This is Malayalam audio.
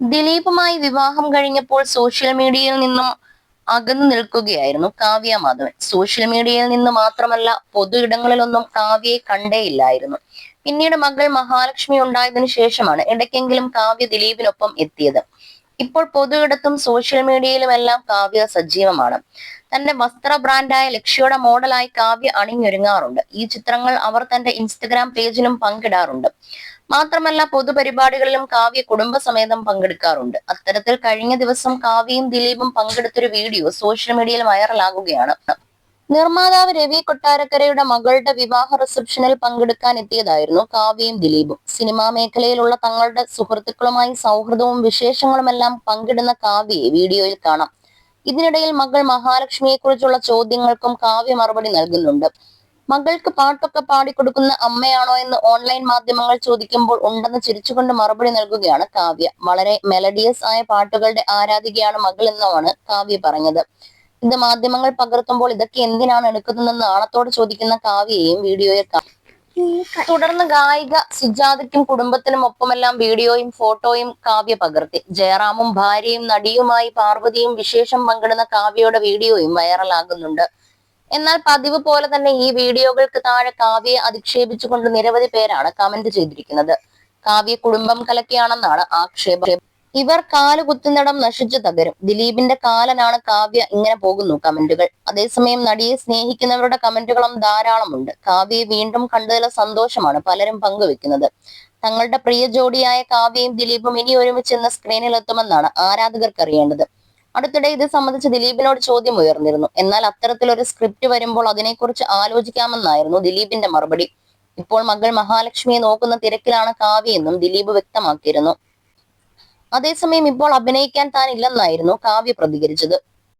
ദിലീപുമായി വിവാഹം കഴിഞ്ഞപ്പോൾ സോഷ്യൽ മീഡിയയിൽ നിന്നും അകന്നു നിൽക്കുകയായിരുന്നു കാവ്യ മാധവൻ. സോഷ്യൽ മീഡിയയിൽ നിന്ന് മാത്രമല്ല പൊതു ഇടങ്ങളിലൊന്നും കാവ്യയെ കണ്ടേയില്ലായിരുന്നു. പിന്നീട് മകൾ മഹാലക്ഷ്മി ഉണ്ടായതിനു ശേഷമാണ് ഇടയ്ക്കെങ്കിലും കാവ്യ ദിലീപിനൊപ്പം എത്തിയത്. ഇപ്പോൾ പൊതു ഇടത്തും സോഷ്യൽ മീഡിയയിലുമെല്ലാം കാവ്യ സജീവമാണ്. തന്റെ വസ്ത്ര ബ്രാൻഡായ ലക്ഷ്യയുടെ മോഡലായി കാവ്യ അണിഞ്ഞൊരുങ്ങാറുണ്ട്. ഈ ചിത്രങ്ങൾ അവർ തന്റെ ഇൻസ്റ്റഗ്രാം പേജിലും പങ്കിടാറുണ്ട്. മാത്രമല്ല പൊതുപരിപാടികളിലും കാവ്യ കുടുംബസമേതം പങ്കെടുക്കാറുണ്ട്. അത്തരത്തിൽ കഴിഞ്ഞ ദിവസം കാവ്യയും ദിലീപും പങ്കെടുത്തൊരു വീഡിയോ സോഷ്യൽ മീഡിയയിൽ വൈറലാകുകയാണ്. നിർമ്മാതാവ് രവി കൊട്ടാരക്കരയുടെ മകളുടെ വിവാഹ റിസപ്ഷനിൽ പങ്കെടുക്കാൻ എത്തിയതായിരുന്നു കാവ്യയും ദിലീപും. സിനിമാ മേഖലയിലുള്ള തങ്ങളുടെ സുഹൃത്തുക്കളുമായി സൗഹൃദവും വിശേഷങ്ങളുമെല്ലാം പങ്കിടുന്ന കാവ്യയെ വീഡിയോയിൽ കാണാം. ഇതിനിടയിൽ മകൾ മഹാലക്ഷ്മിയെക്കുറിച്ചുള്ള ചോദ്യങ്ങൾക്കും കാവ്യ മറുപടി നൽകുന്നുണ്ട്. മകൾക്ക് പാട്ടൊക്കെ പാടിക്കൊടുക്കുന്ന അമ്മയാണോ എന്ന് ഓൺലൈൻ മാധ്യമങ്ങൾ ചോദിക്കുമ്പോൾ ഉണ്ടെന്ന് ചിരിച്ചുകൊണ്ട് മറുപടി നൽകുകയാണ് കാവ്യ. വളരെ മെലഡിയസ് ആയ പാട്ടുകളുടെ ആരാധികയാണ് മകൾ എന്നുമാണ് കാവ്യ പറഞ്ഞത്. ഇത് മാധ്യമങ്ങൾ പകർത്തുമ്പോൾ ഇതൊക്കെ എന്തിനാണ് എടുക്കുന്നതെന്ന് ആണത്തോട് ചോദിക്കുന്ന കാവ്യയെയും വീഡിയോയിൽ കാണാം തുടർന്ന് ഗായിക സിജാദയ്ക്കും കുടുംബത്തിനും ഒപ്പമെല്ലാം വീഡിയോയും ഫോട്ടോയും കാവ്യ പകർത്തി. ജയറാമും ഭാര്യയും നടിയുമായി പാർവതിയും വിശേഷം പങ്കിടുന്ന കാവ്യയുടെ വീഡിയോയും വൈറലാകുന്നുണ്ട് എന്നാൽ പതിവ് പോലെ തന്നെ ഈ വീഡിയോകൾക്ക് താഴെ കാവ്യയെ അധിക്ഷേപിച്ചുകൊണ്ട് നിരവധി പേരാണ് കമന്റ് ചെയ്തിരിക്കുന്നത്. കാവ്യ കുടുംബം കലക്കിയാണെന്നാണ് ആക്ഷേപം. ഇവർ കാൽ കുത്തുന്നിടം നശിച്ചു തകരും. ദിലീപിന്റെ കാലനാണ് കാവ്യ ഇങ്ങനെ പോകുന്നു കമന്റുകൾ അതേസമയം നടിയെ സ്നേഹിക്കുന്നവരുടെ കമന്റുകളും ധാരാളമുണ്ട്. കാവ്യയെ വീണ്ടും കണ്ടതിലെ സന്തോഷമാണ് പലരും പങ്കുവെക്കുന്നത്. തങ്ങളുടെ പ്രിയ ജോഡിയായ കാവ്യയും ദിലീപും ഇനി ഒരുമിച്ച് ഇന്ന് സ്ക്രീനിൽ എത്തുമെന്നാണ് ആരാധകർക്ക് അറിയേണ്ടത് അടുത്തിടെ ഇത് സംബന്ധിച്ച് ദിലീപിനോട് ചോദ്യം ഉയർന്നിരുന്നു. എന്നാൽ അത്തരത്തിലൊരു സ്ക്രിപ്റ്റ് വരുമ്പോൾ അതിനെക്കുറിച്ച് ആലോചിക്കാമെന്നായിരുന്നു ദിലീപിന്റെ മറുപടി. ഇപ്പോൾ മകൾ മഹാലക്ഷ്മിയെ നോക്കുന്ന തിരക്കിലാണ് കാവ്യെന്നും ദിലീപ് വ്യക്തമാക്കിയിരുന്നു. അതേസമയം ഇപ്പോൾ അഭിനയിക്കാൻ താൻ ഇല്ലെന്നായിരുന്നു കാവ്യ പ്രതികരിച്ചത്.